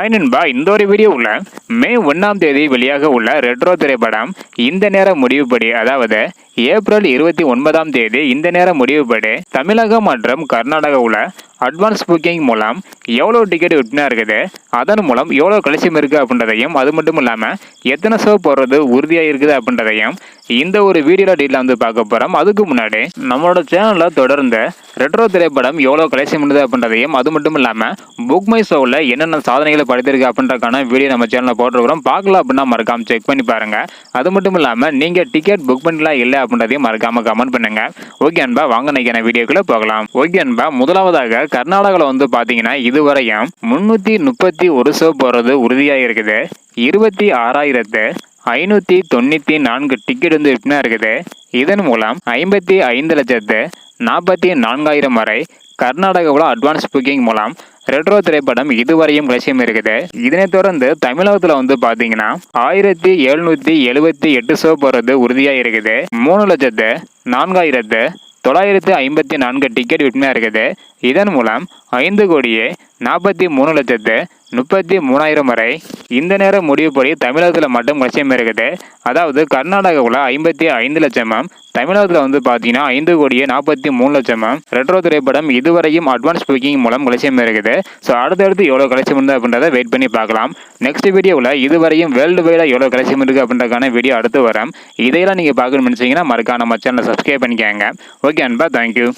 Hi நண்பா இந்த ஒரு வீடியோவில் மே ஒன்றாம் தேதி வெளியாக உள்ள ரெட்ரோ திரைப்படம் இந்த நேர முடிவுப்படி அதாவது ஏப்ரல் இருபத்தி ஒன்பதாம் தேதி இந்த நேர முடிவுப்படி தமிழகம் மற்றும் கர்நாடகாவில் அட்வான்ஸ் புக்கிங் மூலம் எவ்வளோ டிக்கெட் விற்பனை இருக்குது அதன் மூலம் எவ்வளோ கலசியம் இருக்குது அப்படின்றதையும் அது மட்டும் இல்லாமல் எத்தனை ஷோ போடுறது உறுதியாக இருக்குது அப்படின்றதையும் இந்த ஒரு வீடியோவில் டீட்டில் வந்து பார்க்க போகிறோம் அதுக்கு முன்னாடி நம்மளோட சேனலில் தொடர்ந்து ரெட்ரோ திரைப்படம் எவ்வளோ கலெக்ஷன் பண்ணுது அப்படின்றதையும் அது மட்டும் இல்லாமல் புக் மை ஷோவில் என்னென்ன சாதனைகளை படைத்திருக்கு அப்படின்றக்கான வீடியோ நம்ம சேனலில் போட்டிருக்கிறோம். பார்க்கலாம் அப்படின்னா மறக்காமல் செக் பண்ணி பாருங்கள் அது மட்டும் இல்லாமல் நீங்கள் டிக்கெட் புக் பண்ணலாம் இல்லை அப்படின்றதையும் மறக்காமல் கமெண்ட் பண்ணுங்க. ஓகே அன்பா வாங்க நினைக்கிற வீடியோக்குள்ளே போகலாம். ஓகே அன்பா முதலாவதாக கர்நாடகாவில் வந்து பார்த்தீங்கன்னா இதுவரையும் முந்நூற்றி முப்பத்தி ஒரு ஷோ போகிறது உறுதியாக இருக்குது. இருபத்தி ஆறாயிரத்து ஐநூற்றி தொண்ணூற்றி நான்கு டிக்கெட் வந்து விற்பனை இருக்குது. இதன் மூலம் ஐம்பத்தி ஐந்து லட்சத்து நாற்பத்தி நான்காயிரம் வரை கர்நாடகாவில் அட்வான்ஸ் புக்கிங் மூலம் ரெட்ரோ திரைப்படம் இதுவரையும் லட்சியம் இருக்குது. இதனைத் தொடர்ந்து தமிழகத்தில் வந்து பார்த்தீங்கன்னா ஆயிரத்தி எழுநூற்றி எழுபத்தி எட்டு ஷோ போகிறது உறுதியாக இருக்குது. மூணு லட்சத்து நான்காயிரத்து தொள்ளாயிரத்து ஐம்பத்தி நான்கு டிக்கெட் விற்பனை இருக்குது. இதன் மூலம் ஐந்து கோடியே நாற்பத்தி மூணு லட்சத்து முப்பத்தி மூணாயிரம் வரை. இந்த நேரம் முடிவுப்படி தமிழகத்தில் மட்டும் லட்சம் இருக்குது. அதாவது கர்நாடகாவில் ஐம்பத்தி ஐந்து லட்சமும். தமிழகத்தில் வந்து பார்த்தீங்கன்னா ஐந்து கோடியே நாற்பத்தி மூணு லட்சமும். ரெட்ரோ திரைப்படம் இதுவரையும் அட்வான்ஸ் புக்கிங் மூலம் கலெக்ஷன் இருக்குது. ஸோ அடுத்தடுத்து எவ்வளோ கலெக்ஷன் இருந்தது அப்படின்றத வெயிட் பண்ணி பார்க்கலாம். நெக்ஸ்ட் வீடியோவில் இதுவரையும் வேர்ல்டு வைடாக எவ்வளோ கலெக்ஷன் இருக்குது அப்படின்றக்கான வீடியோ அடுத்து வரும். இதையெல்லாம் நீங்கள் பார்க்கணும்னு நினச்சிங்கன்னா மறக்காம நம்ம சேனலை சப்ஸ்கிரைப் பண்ணிக்கோங்க. ஓகே அன்பா தேங்க்யூ